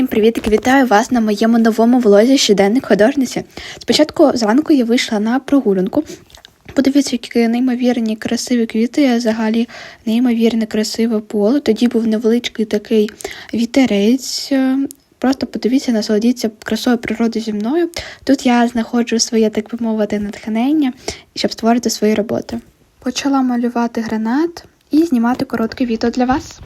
Всім привіт! Вітаю вас на моєму новому влозі щоденник художниці. Спочатку зранку я вийшла на прогулянку. Подивіться, які неймовірні красиві квіти, взагалі неймовірне красиве поле. Тоді був невеличкий такий вітерець. Просто подивіться, насолодіться красою природи зі мною. Тут я знаходжу своє, так би мовити, натхнення, щоб створити свої роботи. Почала малювати гранат і знімати коротке відео для вас.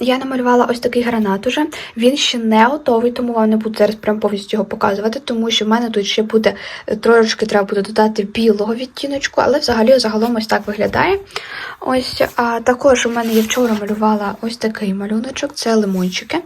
Я намалювала ось такий гранат уже. Він ще не готовий, тому вам не буду зараз прям повністю його показувати, тому що в мене тут ще буде е, трошки треба буде додати білого відтіночку, але взагалі загалом ось так виглядає. Ось, а також у мене я вчора малювала ось такий малюночок, це лимончики.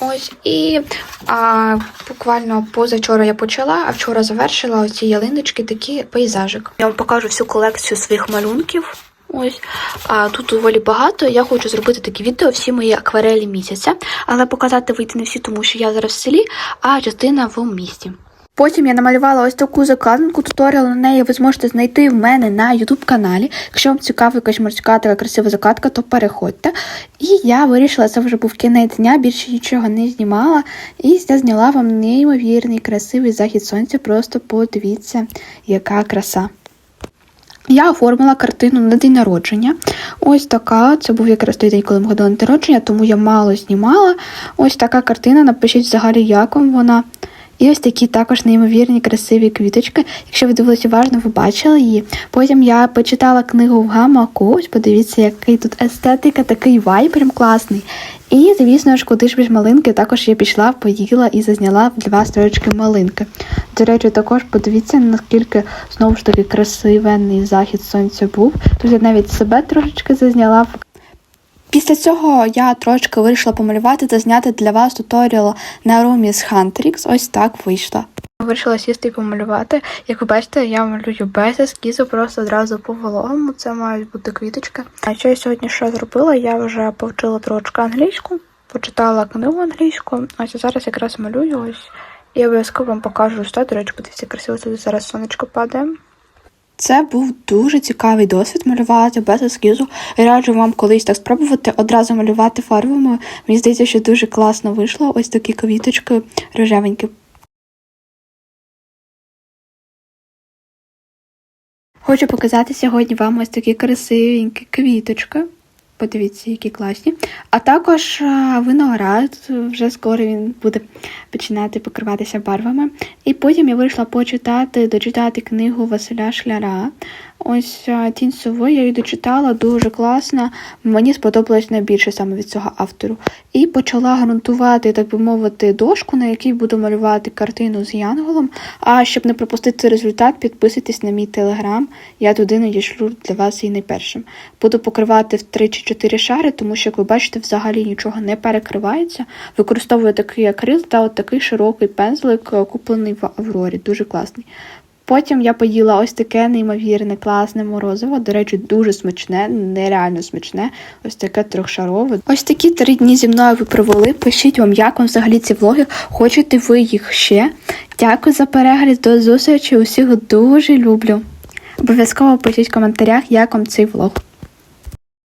Ось і а, буквально позавчора я почала, а вчора завершила оці ялиночки, такі пейзажик. Я вам покажу всю колекцію своїх малюнків. Ось а тут доволі багато. Я хочу зробити такі відео, всі мої акварелі місяця, але показати вийти не всі, тому що я зараз в селі, а частина в місті. Потім я намалювала ось таку закладинку. Туторіал на неї ви зможете знайти в мене на youtube каналі. Якщо вам цікава якась морська така красива закладка, то переходьте. І я вирішила, це вже був кінець дня, більше нічого не знімала. І я зняла вам неймовірний красивий захід сонця. Просто подивіться, яка краса. Я оформила картину на день народження. Ось така. Це був якраз той день, коли ми ходили на день народження, тому я мало знімала. Ось така картина. Напишіть взагалі, як вам вона. І ось такі також неймовірні красиві квіточки. Якщо ви дивилися уважно, ви бачили її. Потім я почитала книгу в гамаку. Ось подивіться, який тут естетика, такий вайб прям класний. І, звісно ж, куди ж без малинки, також я пішла, поїла і зазняла для вас трошечки малинки. До речі, також подивіться, наскільки знову ж таки красивенний захід сонця був. Тут я навіть себе трошечки зазняла. Після цього я трошки вирішила помалювати та зняти для вас туторіал на румі з Huntrix. Ось так вийшло. Вирішила сісти і помалювати. Як ви бачите, я малюю без ескізу, просто одразу по вологому. Це мають бути квіточки. А що я сьогодні що зробила? Я вже повчила трошки англійську, почитала книгу англійську. Ось зараз якраз малюю ось. І обов'язково вам покажу що, до речі, подивіться, красиво тут зараз сонечко падає. Це був дуже цікавий досвід малювати без ескізу. Раджу вам колись так спробувати одразу малювати фарбами. Мені здається, що дуже класно вийшло. Ось такі квіточки рожевенькі. Хочу показати сьогодні вам ось такі красивенькі квіточки. Подивіться, які класні. А також виноград, вже скоро він буде починати покриватися барвами. І потім я вирішила почитати, дочитати книгу Василя Шляра. Ось тінь сови, я її дочитала, дуже класна. Мені сподобалось найбільше саме від цього автору. І почала ґрунтувати, так би мовити, дошку, на якій буду малювати картину з Янголом. А щоб не пропустити результат, підписуйтесь на мій телеграм. Я туди надішлю для вас її найпершим. Буду покривати в 3 чи 4 шари, тому що, як ви бачите, взагалі нічого не перекривається. Використовую такий акрил та от такий широкий пензлик, е, куплений в Аврорі. Дуже класний. Потім я поїла ось таке неймовірне, класне морозиво. До речі, дуже смачне, нереально смачне. Ось таке трьохшарове. Ось такі три дні зі мною ви провели. Пишіть вам, як вам взагалі ці влоги. Хочете ви їх ще? Дякую за перегляд, до зустрічі. Усіх дуже люблю. Обов'язково пишіть в коментарях, як вам цей влог.